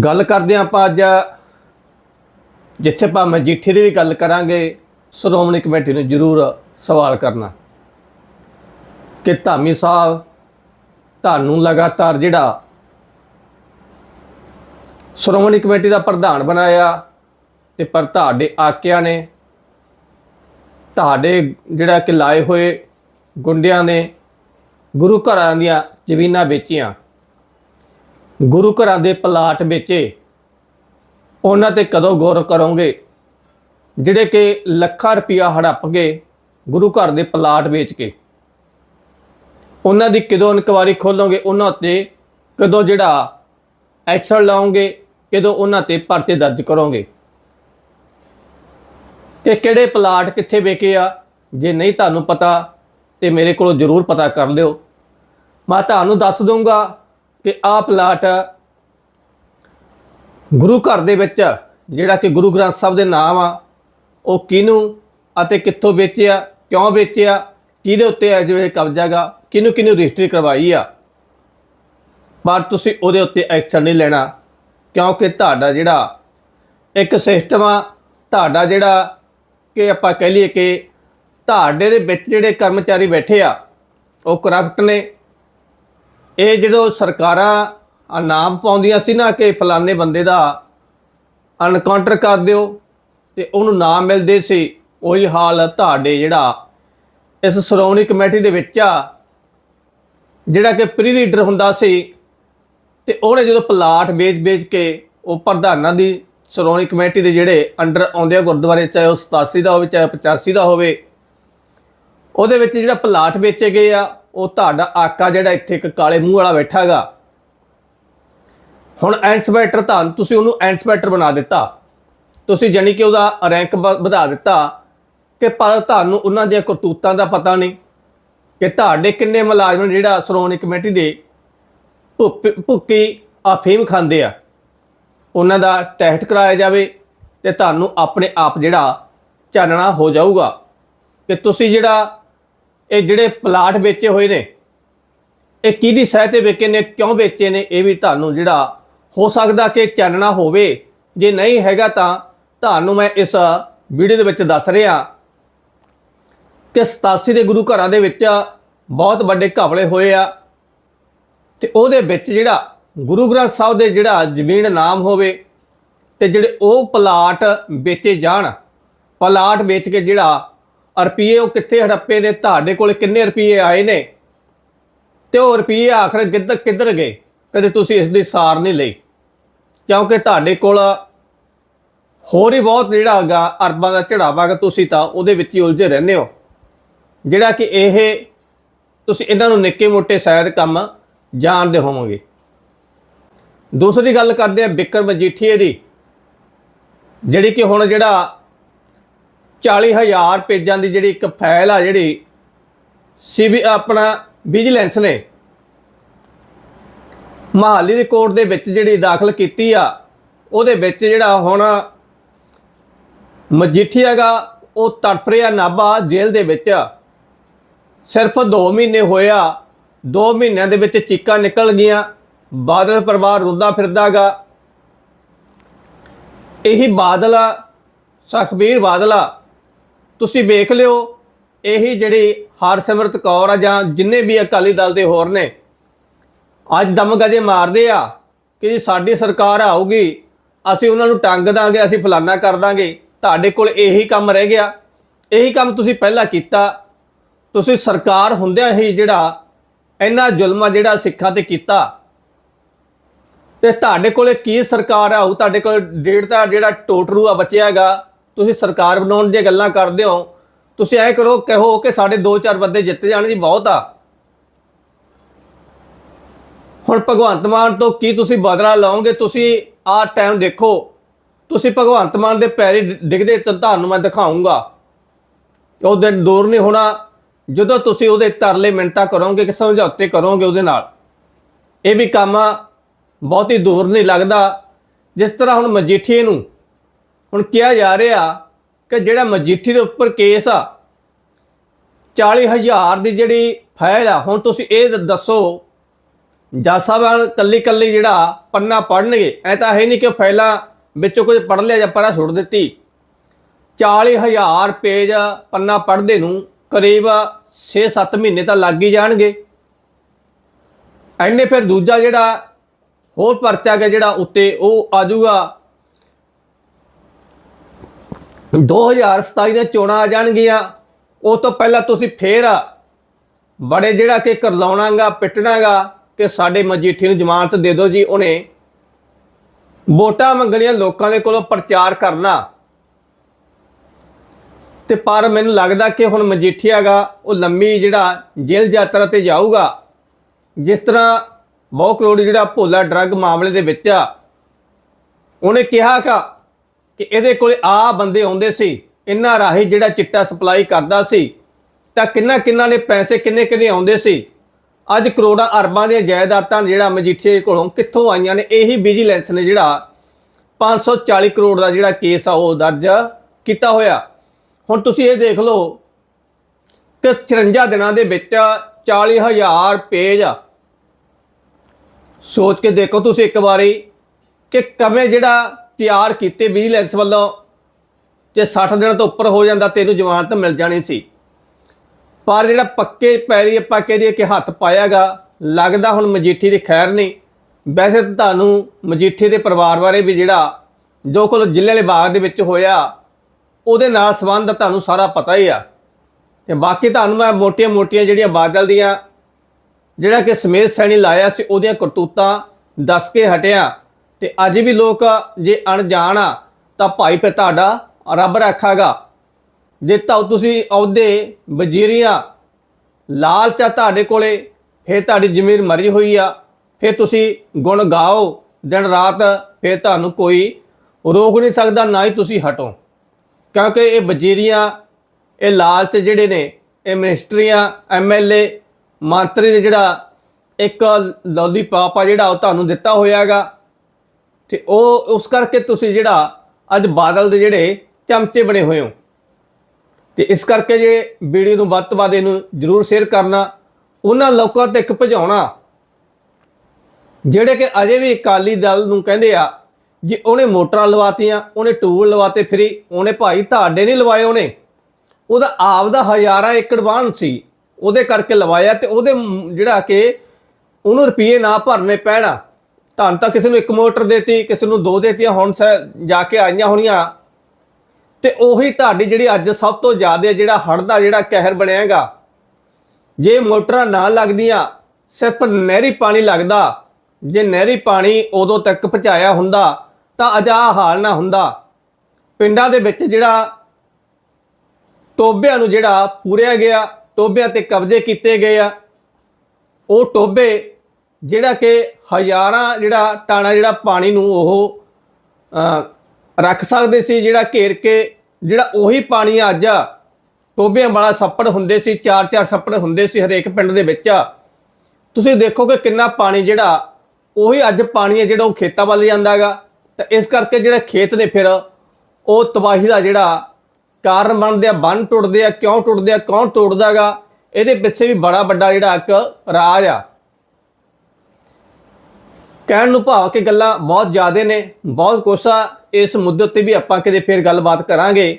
ਗੱਲ ਕਰਦੇ ਹਾਂ ਆਪਾਂ ਅੱਜ। ਜਿੱਥੇ ਆਪਾਂ ਮਜੀਠੀ ਦੀ ਵੀ ਗੱਲ ਕਰਾਂਗੇ, ਸ਼੍ਰੋਮਣੀ ਕਮੇਟੀ ਨੂੰ ਜ਼ਰੂਰ ਸਵਾਲ ਕਰਨਾ। ਕਿ ਧਾਮੀ ਸਾਹਿਬ, ਤੁਹਾਨੂੰ ਲਗਾਤਾਰ ਜਿਹੜਾ ਸ਼੍ਰੋਮਣੀ ਕਮੇਟੀ ਦਾ ਪ੍ਰਧਾਨ ਬਣਾਇਆ ਤੇ ਪਰ ਤੁਹਾਡੇ ਆਕਿਆਂ ਨੇ, ਤੁਹਾਡੇ ਜਿਹੜਾ ਕਿ ਲਾਏ ਹੋਏ ਗੁੰਡਿਆਂ ਨੇ ਗੁਰੂ ਘਰਾਂ ਦੀਆਂ ਜ਼ਮੀਨਾਂ ਵੇਚੀਆਂ। ਗੁਰੂ ਘਰਾਂ ਦੇ ਪਲਾਟ ਵੇਚੇ। ਉਹਨਾਂ ਤੇ ਕਦੋਂ ਗੌਰ ਕਰੋਗੇ? ਜਿਹੜੇ ਕਿ ਲੱਖਾਂ ਰੁਪਇਆ ਹੜੱਪ ਗਏ ਗੁਰੂ ਘਰ ਦੇ ਪਲਾਟ ਵੇਚ ਕੇ। ਉਹਨਾਂ ਦੀ ਕਦੋਂ ਇਨਕੁਆਰੀ ਖੋਲੋਗੇ? ਉਹਨਾਂ ਉੱਤੇ ਕਦੋਂ ਜਿਹੜਾ ਐਕਸ਼ਨ ਲਾਓਗੇ? ਕਦੋਂ ਉਹਨਾਂ ਤੇ ਪਰਚੇ ਦਰਜ ਕਰੋਗੇ? ਕਿ ਕਿਹੜੇ ਪਲਾਟ ਕਿੱਥੇ ਵੇਚੇ ਆ? ਜੇ ਨਹੀਂ ਤੁਹਾਨੂੰ ਪਤਾ, ਤੇ ਮੇਰੇ ਕੋਲੋਂ ਜ਼ਰੂਰ ਪਤਾ ਕਰ ਲਿਓ। ਮੈਂ ਤੁਹਾਨੂੰ ਦੱਸ ਦਊਂਗਾ ਕਿ ਆਹ ਪਲਾਟ ਗੁਰੂ ਘਰ ਦੇ ਵਿੱਚ, ਜਿਹੜਾ ਕਿ ਗੁਰੂ ਗ੍ਰੰਥ ਸਾਹਿਬ ਦੇ ਨਾਮ ਆ, ਉਹ ਕਿਹਨੂੰ ਅਤੇ ਕਿੱਥੋਂ ਵੇਚਿਆ, ਕਿਉਂ ਵੇਚਿਆ, ਕਿਹਦੇ ਉੱਤੇ ਅਜਿਹੇ ਜਿਵੇਂ ਕਬਜ਼ਾਗਾ ਕਿਹਨੂੰ ਕਿਹਨੂੰ ਰਜਿਸਟਰੀ ਕਰਵਾਈ ਆ। ਪਰ ਤੁਸੀਂ ਉਹਦੇ ਉੱਤੇ ਐਕਸ਼ਨ ਨਹੀਂ ਲੈਣਾ, ਕਿਉਂਕਿ ਤੁਹਾਡਾ ਜਿਹੜਾ ਇੱਕ ਸਿਸਟਮ ਆ, ਤੁਹਾਡਾ ਜਿਹੜਾ ਕਿ ਆਪਾਂ ਕਹਿ ਲਈਏ ਕਿ ਤੁਹਾਡੇ ਦੇ ਵਿੱਚ ਜਿਹੜੇ ਕਰਮਚਾਰੀ ਬੈਠੇ ਆ, ਉਹ ਕਰਪਟ ਨੇ ਇਹ ਜਦੋਂ ਸਰਕਾਰਾਂ ਨਾਮ ਪਾਉਂਦੀਆਂ ਸੀ ਨਾ ਕਿ ਫਲਾਣੇ ਬੰਦੇ ਦਾ ਅਨਕਾਊਂਟਰ ਕਰ ਦਿਓ ਤੇ ਉਹਨੂੰ ਨਾਮ ਮਿਲਦੇ ਸੀ, ਉਹੀ ਹਾਲ ਤੁਹਾਡੇ ਜਿਹੜਾ ਇਸ ਸ਼੍ਰੋਮਣੀ ਕਮੇਟੀ ਦੇ ਵਿੱਚ ਆ, ਜਿਹੜਾ ਕਿ ਪ੍ਰੀ ਲੀਡਰ ਹੁੰਦਾ ਸੀ ਤੇ ਉਹਨੇ ਜਦੋਂ ਪਲਾਟ ਵੇਚ-ਵੇਚ ਕੇ ਉਹ ਪ੍ਰਧਾਨਾਂ ਦੀ ਸ਼੍ਰੋਮਣੀ ਕਮੇਟੀ ਦੇ ਜਿਹੜੇ ਅੰਡਰ ਆਉਂਦੇ ਆ ਗੁਰਦੁਆਰੇ, ਚਾਹੇ ਉਹ 87 ਦਾ ਹੋਵੇ, ਚਾਹੇ 85 ਦਾ ਹੋਵੇ, ਉਹਦੇ ਵਿੱਚ ਜਿਹੜਾ ਪਲਾਟ ਵੇਚੇ ਗਏ ਆ ਉਹ ਤੁਹਾਡਾ ਆਕਾ ਜਿਹੜਾ ਇੱਥੇ ਇੱਕ ਕਾਲੇ ਮੂੰਹ ਵਾਲਾ ਬੈਠਾ ਹੈਗਾ ਹੁਣ ਐਂਸਪੈਕਟਰ ਤਾਂ ਤੁਸੀਂ ਉਹਨੂੰ ਐਂਸਪੈਕਟਰ ਬਣਾ ਦਿੱਤਾ। ਤੁਸੀਂ ਜਾਨੀ ਕਿ ਉਹਦਾ ਰੈਂਕ ਵ- ਵਧਾ ਦਿੱਤਾ ਕਿ ਪਰ ਤੁਹਾਨੂੰ ਉਹਨਾਂ ਦੀਆਂ ਕਰਤੂਤਾਂ ਦਾ ਪਤਾ ਨਹੀਂ ਕਿ ਤੁਹਾਡੇ ਕਿੰਨੇ ਮੁਲਾਜ਼ਮ ਜਿਹੜਾ ਸ਼੍ਰੋਮਣੀ ਕਮੇਟੀ ਦੇ ਭੁੱਪ- ਭੁੱਕੀ ਅਫੀਮ ਖਾਂਦੇ ਆ। ਉਹਨਾਂ ਦਾ ਟੈਸਟ ਕਰਾਇਆ ਜਾਵੇ ਤੇ ਤੁਹਾਨੂੰ ਆਪਣੇ ਆਪ ਜਿਹੜਾ ਚਾਨਣਾ ਹੋ ਜਾਊਗਾ ਕਿ ਤੁਸੀਂ ਜਿਹੜਾ ਇਹ ਜਿਹੜੇ ਪਲਾਟ ਵੇਚੇ ਹੋਏ ਨੇ, ਇਹ ਕਿਹਦੀ ਸਹਿ ਤੇ ਵੇਚੇ ਨੇ, ਕਿਉਂ ਵੇਚੇ ਨੇ, ਇਹ ਵੀ ਤੁਹਾਨੂੰ ਜਿਹੜਾ ਹੋ ਸਕਦਾ ਕਿ ਚਾਨਣਾ ਹੋਵੇ। ਜੇ ਨਹੀਂ ਹੈਗਾ ਤਾਂ ਤੁਹਾਨੂੰ ਮੈਂ ਇਸ ਵੀਡੀਓ ਦੇ ਵਿੱਚ ਦੱਸ ਰਿਹਾ ਕਿ 87 ਦੇ ਗੁਰੂ ਘਰਾਂ ਦੇ ਵਿੱਚ ਬਹੁਤ ਵੱਡੇ ਘਪਲੇ ਹੋਏ ਆ ਤੇ ਉਹਦੇ ਵਿੱਚ ਜਿਹੜਾ ਗੁਰੂ ਗ੍ਰੰਥ ਸਾਹਿਬ ਦੇ ਜਿਹੜਾ ਜ਼ਮੀਨ ਨਾਮ ਹੋਵੇ ਤੇ ਜਿਹੜੇ ਉਹ ਪਲਾਟ ਵੇਚੇ ਜਾਣ, ਪਲਾਟ ਵੇਚ ਕੇ ਜਿਹੜਾ ਰੁਪਏ ਉਹ ਕਿੱਥੇ ਹੜੱਪੇ ਨੇ ਤੁਹਾਡੇ ਕੋਲ ਕਿੰਨੇ ਰੁਪਏ ਆਏ ਨੇ? ਤੇ ਉਹ ਰੁਪਏ ਆਖਰ ਕਿੱਧਰ ਕਿੱਧਰ ਗਏ? ਕਦੇ ਤੁਸੀਂ ਇਸ ਦੀ ਸਾਰ ਨਹੀਂ ਲਈ। ਕਿਉਂਕਿ ਤੁਹਾਡੇ ਕੋਲ ਹੋਰ ਹੀ ਬਹੁਤ ਜਿਹੜਾ ਹੈਗਾ ਅਰਬਾਂ ਦਾ ਚੜਾਵਾ ਹੈਗਾ ਤੁਸੀਂ ਤਾਂ ਉਹਦੇ ਵਿੱਚ ਹੀ ਉਲਝੇ ਰਹਿੰਦੇ ਹੋ। ਜਿਹੜਾ ਕਿ ਇਹ ਤੁਸੀਂ ਇਹਨਾਂ ਨੂੰ ਨਿੱਕੇ ਮੋਟੇ ਸ਼ਾਇਦ ਕੰਮ ਜਾਣਦੇ ਹੋਵੋਗੇ। ਦੂਸਰੀ ਗੱਲ ਕਰਦੇ ਆ ਬਿਕਰ ਮਜੀਠੀਏ ਦੀ। ਜਿਹੜੀ ਕਿ ਹੁਣ ਜਿਹੜਾ 40000 ਪੇਜਾਂ ਦੀ ਜਿਹੜੀ ਇੱਕ ਫਾਈਲ ਆ ਜਿਹੜੀ ਸੀਬੀ ਆਪਣਾ ਵਿਜੀਲੈਂਸ ਨੇ ਮਹਾਲੀ ਦੇ ਕੋਰਟ ਦੇ ਵਿੱਚ ਜਿਹੜੀ ਦਾਖਲ ਕੀਤੀ ਆ, ਉਹਦੇ ਵਿੱਚ ਜਿਹੜਾ ਹੁਣ ਮਜੀਠੀ ਹੈਗਾ, ਉਹ ਤੜਫ ਰਿਹਾ ਨਾਭਾ ਜੇਲ੍ਹ ਦੇ ਵਿੱਚ। ਸਿਰਫ 2 ਮਹੀਨੇ ਹੋਇਆ 2 ਮਹੀਨਿਆਂ ਦੇ ਵਿੱਚ ਚੀਕਾਂ ਨਿਕਲ ਗਈਆਂ, ਬਾਦਲ ਪਰਿਵਾਰ ਰੁੱਦਾ ਫਿਰਦਾਗਾ ਇਹੀ ਬਾਦਲ ਆ, ਸੁਖਬੀਰ ਬਾਦਲ ਆ ਤੁਸੀਂ ਵੇਖ ਲਿਓ, ਇਹੀ ਜਿਹੜੀ ਹਰਸਿਮਰਤ ਕੌਰ ਆ ਜਾਂ ਜਿੰਨੇ ਵੀ ਅਕਾਲੀ ਦਲ ਦੇ ਹੋਰ ਨੇ, ਅੱਜ ਦਮ ਗਜੇ ਮਾਰਦੇ ਆ ਕਿ ਜੀ ਸਾਡੀ ਸਰਕਾਰ ਆਊਗੀ, ਅਸੀਂ ਉਹਨਾਂ ਨੂੰ ਟੰਗ ਦਾਂਗੇ, ਅਸੀਂ ਫਲਾਨਾ ਕਰ ਦਾਂਗੇ। ਤੁਹਾਡੇ ਕੋਲ ਇਹੀ ਕੰਮ ਰਹਿ ਗਿਆ। ਇਹੀ ਕੰਮ ਤੁਸੀਂ ਪਹਿਲਾਂ ਕੀਤਾ। ਤੁਸੀਂ ਸਰਕਾਰ ਹੁੰਦਿਆਂ ਹੀ ਜਿਹੜਾ ਇੰਨਾ ਜ਼ੁਲਮਾ ਜਿਹੜਾ ਸਿੱਖਾਂ ਤੇ ਕੀਤਾ। ਤੇ ਤੁਹਾਡੇ ਕੋਲੇ ਕੀ ਸਰਕਾਰ ਆਊ? ਤੁਹਾਡੇ ਕੋਲ ਡੇਢ ਦਾ ਜਿਹੜਾ ਟੋਟਰੂ ਆ ਬਚਿਆ ਹੈਗਾ ਤੁਸੀਂ ਸਰਕਾਰ ਬਣਾਉਣ ਦੀਆਂ ਗੱਲਾਂ ਕਰਦੇ ਹੋ, ਤੁਸੀਂ ਐ ਕਰੋ, ਕਹੋ ਕਿ ਸਾਡੇ 2-4 ਬੰਦੇ ਜਿੱਤ ਜਾਣ ਜੀ ਬਹੁਤ ਆ। ਹੁਣ ਭਗਵੰਤ ਮਾਨ ਤੋਂ ਕੀ ਤੁਸੀਂ ਬਦਲਾ ਲਓਗੇ? ਤੁਸੀਂ ਆਹ ਟਾਈਮ ਦੇਖੋ, ਤੁਸੀਂ ਭਗਵੰਤ ਮਾਨ ਦੇ ਪੈਰੀ ਡਿੱਗਦੇ ਤਾਂ ਤੁਹਾਨੂੰ ਮੈਂ ਦਿਖਾਉਂਗਾ ਉਹ ਦਿਨ ਦੂਰ ਨਹੀਂ ਹੋਣਾ, ਜਦੋਂ ਤੁਸੀਂ ਉਹਦੇ ਤਰਲੇ ਮਿੰਟਾਂ ਕਰੋਗੇ ਕਿ ਸਮਝੌਤੇ ਕਰੋਗੇ ਉਹਦੇ ਨਾਲ। ਇਹ ਵੀ ਕੰਮ ਬਹੁਤ ਹੀ ਦੂਰ ਨਹੀਂ ਲੱਗਦਾ। ਜਿਸ ਤਰ੍ਹਾਂ ਹੁਣ ਮਜੀਠੀਏ ਨੂੰ ਹੁਣ ਕਿਹਾ ਜਾ ਰਿਹਾ ਕਿ ਜਿਹੜਾ ਮਜੀਠੀ ਦੇ ਉੱਪਰ ਕੇਸ ਆ 40000 ਦੀ ਜਿਹੜੀ ਫਾਈਲ ਆ, ਹੁਣ ਤੁਸੀਂ ਇਹ ਦੱਸੋ। ਜੱਜ ਸਾਹਿਬਾਨ ਕੱਲੀ ਕੱਲੀ ਜਿਹੜਾ ਪੰਨਾ ਪੜਨਗੇ ਐ ਤਾਂ ਹੈ ਨਹੀਂ ਕਿ ਉਹ ਫਾਈਲਾਂ ਵਿੱਚੋਂ ਕੁਝ ਪੜ ਲਿਆ ਜਾਂ ਪਰਾਂ ਛੁੱਟ ਦਿੱਤੀ। 40000 ਪੇਜ ਪੰਨਾ ਪੜਦੇ ਨੂੰ ਕਰੀਬ 6-7 ਮਹੀਨੇ ਤਾਂ ਲੱਗ ਹੀ ਜਾਣਗੇ। ਐਨੇ ਫਿਰ ਦੂਜਾ ਜਿਹੜਾ ਹੋਰ ਪਰਚਾ ਗਿਆ ਜਿਹੜਾ ਉੱਤੇ ਉਹ ਆਜੂਗਾ 2027 ਦੀਆਂ ਚੋਣਾਂ ਆ ਜਾਣਗੀਆਂ। ਉਹ ਤੋਂ ਪਹਿਲਾਂ ਤੁਸੀਂ ਫੇਰ ਬੜੇ ਜਿਹੜਾ ਕਿ ਕਰਲਾਉਣਾਗਾ ਪਿੱਟਣਾਗਾ ਕਿ ਸਾਡੇ ਮਜੀਠੀ ਨੂੰ ਜ਼ਮਾਨਤ ਦੇ ਦਿਓ ਜੀ ਉਹਨੇ। ਵੋਟਾਂ ਮੰਗਣੀਆਂ ਲੋਕਾਂ ਦੇ ਕੋਲੋਂ ਪ੍ਰਚਾਰ ਕਰਨਾ। ਤੇ ਪਰ ਮੈਨੂੰ ਲੱਗਦਾ ਕਿ ਹੁਣ ਮਜੀਠੀਆਗਾ ਉਹ ਲੰਮੀ ਜਿਹੜਾ ਜੇਲ੍ਹ ਯਾਤਰਾ ਤੇ ਜਾਊਗਾ। ਜਿਸ ਤਰ੍ਹਾਂ ਬਹੁ ਕਰੋੜੀ ਜਿਹੜਾ ਭੋਲਾ ਡਰੱਗ ਮਾਮਲੇ ਦੇ ਵਿੱਚ ਆ, ਉਹਨੇ ਕਿਹਾ ਕਿ ਕਿ ਇਹਦੇ ਕੋਲੇ ਆ ਬੰਦੇ ਆਉਂਦੇ ਸੀ, ਇਹਨਾਂ ਰਾਹੀਂ ਜਿਹੜਾ ਚਿੱਟਾ ਸਪਲਾਈ ਕਰਦਾ ਸੀ, ਤਾਂ ਕਿੰਨਾ ਕਿੰਨਾ ਨੇ ਪੈਸੇ ਕਿੰਨੇ ਕਿੰਨੇ ਆਉਂਦੇ ਸੀ। ਅੱਜ ਕਰੋੜਾਂ ਅਰਬਾਂ ਦੀਆਂ ਜਾਇਦਾਦਾਂ ਜਿਹੜਾ ਮਜੀਠੀਏ ਕੋਲੋਂ ਕਿੱਥੋਂ ਆਈਆਂ ਨੇ, ਇਹੀ ਵਿਜੀਲੈਂਸ ਨੇ ਜਿਹੜਾ 540 ਕਰੋੜ ਦਾ ਜਿਹੜਾ ਕੇਸ ਆ, ਉਹ ਦਰਜ ਕੀਤਾ ਹੋਇਆ। ਹੁਣ ਤੁਸੀਂ ਇਹ ਦੇਖ ਲਓ ਕਿ 54 ਦਿਨਾਂ ਦੇ ਵਿੱਚ 40000 ਪੇਜ ਆ। ਸੋਚ ਕੇ ਦੇਖੋ ਤੁਸੀਂ ਇੱਕ ਵਾਰੀ ਕਿ ਕਵੇਂ ਜਿਹੜਾ ਤਿਆਰ ਕੀਤੇ ਵਿਜੀਲੈਂਸ ਵੱਲੋਂ ਜੇ 60 ਦਿਨਾਂ ਤੋਂ ਉੱਪਰ ਹੋ ਜਾਂਦਾ ਤੈਨੂੰ ਜ਼ਮਾਨਤ ਮਿਲ ਜਾਣੀ ਸੀ। ਪਰ ਜਿਹੜਾ ਪੱਕੇ ਪੈਰੀ ਆਪਾਂ ਕਹਦੇ ਕਿ ਹੱਥ ਪਾਇਆਗਾ, ਲੱਗਦਾ ਹੁਣ ਮਜੀਠੀ ਦੀ ਖੈਰ ਨਹੀਂ। ਵੈਸੇ ਤਾਂ ਤੁਹਾਨੂੰ ਮਜੀਠੀ ਦੇ ਪਰਿਵਾਰ ਬਾਰੇ ਵੀ ਜਿਹੜਾ ਜੋ ਕੋਲ ਜ਼ਿਲ੍ਹੇ ਵਾਲੇ ਬਾਗ ਦੇ ਵਿੱਚ ਹੋਇਆ, ਉਹਦੇ ਨਾਲ ਸੰਬੰਧ ਤੁਹਾਨੂੰ ਸਾਰਾ ਪਤਾ ਹੀ ਆ। ਤੇ ਬਾਕੀ ਤੁਹਾਨੂੰ ਮੈਂ ਮੋਟੀਆਂ-ਮੋਟੀਆਂ ਜਿਹੜੀਆਂ ਬਾਦਲ ਦੀਆਂ, ਜਿਹੜਾ ਕਿ ਸਮੇਤ ਸੈਣੀ ਲਾਇਆ ਸੀ, ਉਹਦੀਆਂ ਕਰਤੂਤਾਂ ਦੱਸ ਕੇ ਹਟਿਆ। ਤੇ ਅੱਜ ਵੀ ਲੋਕ ਜੇ ਅਣਜਾਣ ਆ, ਤਾਂ ਭਾਈ ਫਿਰ ਤੁਹਾਡਾ ਰੱਬ ਰੱਖਾਗਾ। ਜੇ ਤਾਂ ਤੁਸੀਂ ਅਹੁਦੇ, ਵਜ਼ੀਰੀਆਂ, ਲਾਲਚ ਆ ਤੁਹਾਡੇ ਕੋਲੇ, ਫਿਰ ਤੁਹਾਡੀ ਜ਼ਮੀਰ ਮਰੀ ਹੋਈ ਆ, ਫਿਰ ਤੁਸੀਂ ਗੁਣ ਗਾਓ, ਦਿਨ ਰਾਤ ਫਿਰ ਤੁਹਾਨੂੰ ਕੋਈ ਰੋਕ ਨਹੀਂ ਸਕਦਾ, ਨਾ ਹੀ ਤੁਸੀਂ ਹਟੋ। ਕਿਉਂਕਿ ਇਹ ਵਜ਼ੀਰੀਆਂ, ਇਹ ਲਾਲਚ ਜਿਹੜੇ ਨੇ, ਇਹ ਮਿਨਿਸਟਰੀਆਂ ਐਮਐਲਏ ਮੰਤਰੀ ਨੇ ਜਿਹੜਾ ਇੱਕ ਲੋਲੀਪੌਪ ਆ ਜਿਹੜਾ ਉਹ ਤੁਹਾਨੂੰ ਦਿੱਤਾ ਹੋਇਆਗਾ। ਤੇ ਉਹ ਉਸ ਕਰਕੇ ਤੁਸੀਂ ਜਿਹੜਾ ਅੱਜ ਬਾਦਲ ਦੇ ਜਿਹੜੇ ਚਮਚੇ ਬਣੇ ਹੋਏ ਹੋ। ਤੇ ਇਸ ਕਰਕੇ ਜੇ ਵੀਡੀਓ ਨੂੰ ਵੱਧ ਤੋਂ ਵੱਧ ਇਹਨੂੰ ਜਰੂਰ ਸ਼ੇਅਰ ਕਰਨਾ, ਉਹਨਾਂ ਲੋਕਾਂ ਤੱਕ ਭਜਾਉਣਾ ਜਿਹੜੇ ਕਿ ਅਜੇ ਵੀ ਅਕਾਲੀ ਦਲ ਨੂੰ ਕਹਿੰਦੇ ਆ ਜੇ ਉਹਨੇ ਮੋਟਰਾਂ ਲਵਾਤੀਆਂ, ਉਹਨੇ ਟੂਲ ਲਵਾਤੇ ਫਰੀ, ਉਹਨੇ ਭਾਈ ਤੁਹਾਡੇ ਨਹੀਂ ਲਵਾਏ ਉਹਨੇ। ਉਹਦਾ ਆਪ ਦਾ ਹਜ਼ਾਰਾਂ ਏਕੜ ਵਾਹਨ ਸੀ, ਉਹਦੇ ਕਰਕੇ ਲਵਾਇਆ ਤੇ ਉਹਦੇ ਜਿਹੜਾ ਕਿ ਉਹਨੂੰ ਰੁਪਏ ਨਾ ਭਰਨੇ ਪੈਣਾ। ਤਾਂ ਤਾਂ ਕਿਸੇ ਨੂੰ ਇੱਕ ਮੋਟਰ ਦੇਤੀ, ਕਿਸੇ ਨੂੰ ਦੋ ਦੇਤੀਆਂ, ਹੁਣ ਸ- ਜਾ ਕੇ ਆਈਆਂ ਹੋਣੀਆਂ। ਤੇ ਉਹੀ ਤੁਹਾਡੀ ਜਿਹੜੀ ਅੱਜ ਸਭ ਤੋਂ ਜ਼ਿਆਦਾ ਜਿਹੜਾ ਹੜ੍ਹ ਦਾ ਜਿਹੜਾ ਕਹਿਰ ਬਣਿਆਗਾ, ਜੇ ਮੋਟਰਾਂ ਨਾ ਲੱਗਦੀਆਂ, ਸਿਰਫ ਨਹਿਰੀ ਪਾਣੀ ਲੱਗਦਾ। ਜੇ ਨਹਿਰੀ ਪਾਣੀ ਉਦੋਂ ਤੱਕ ਪਹੁੰਚਾਇਆ ਹੁੰਦਾ, ਤਾਂ ਅਜਾ ਹਾਲ ਨਾ ਹੁੰਦਾ। ਪਿੰਡਾਂ ਦੇ ਵਿੱਚ ਜਿਹੜਾ ਟੋਬਿਆਂ ਨੂੰ ਜਿਹੜਾ ਪੂਰਿਆ ਗਿਆ ਟੋਬਿਆਂ ਤੇ ਕਬਜ਼ੇ ਕੀਤੇ ਗਏ ਆ, ਉਹ ਟੋਬੇ ਜਿਹੜਾ ਕਿ ਹਜ਼ਾਰਾਂ ਜਿਹੜਾ ਟਾਣਾ ਜਿਹੜਾ ਪਾਣੀ ਨੂੰ ਉਹ ਰੱਖ ਸਕਦੇ ਸੀ, ਜਿਹੜਾ ਘੇਰ ਕੇ ਜਿਹੜਾ ਉਹੀ ਪਾਣੀ ਅੱਜ ਟੋਬਿਆਂ ਵਾਲਾ ਸੱਪੜ ਹੁੰਦੇ ਸੀ, ਚਾਰ ਚਾਰ ਸੱਪੜ ਹੁੰਦੇ ਸੀ ਹਰੇਕ ਪਿੰਡ ਦੇ ਵਿੱਚ। ਤੁਸੀਂ ਦੇਖੋ ਕਿ ਕਿੰਨਾ ਪਾਣੀ ਜਿਹੜਾ ਉਹੀ ਅੱਜ ਪਾਣੀ ਹੈ ਜਿਹੜਾ ਉਹ ਖੇਤਾਂ ਵੱਲ ਜਾਂਦਾਗਾ ਤਾਂ ਇਸ ਕਰਕੇ ਜਿਹੜਾ ਖੇਤ ਨੇ ਫਿਰ ਉਹ ਤਬਾਹੀ ਦਾ ਜਿਹੜਾ ਕਾਰਨ ਬਣਦੇ ਆ, ਬੰਨ ਟੁੱਟਦੇ ਆ, ਕਿਉਂ ਟੁੱਟਦੇ ਆ, ਕੌਣ ਤੋੜਦਾਗਾ ਇਹਦੇ ਪਿੱਛੇ ਵੀ ਬੜਾ ਵੱਡਾ ਜਿਹੜਾ ਇੱਕ ਰਾਜ ਆ। ਕਹਿਣ ਨੂੰ ਭਾਵ ਕਿ ਗੱਲਾਂ ਬਹੁਤ ਜ਼ਿਆਦੇ ਨੇ, ਬਹੁਤ ਕੁਛ ਆ ਇਸ ਮੁੱਦੇ ਉੱਤੇ ਵੀ ਆਪਾਂ ਕਿਤੇ ਫਿਰ ਗੱਲਬਾਤ ਕਰਾਂਗੇ।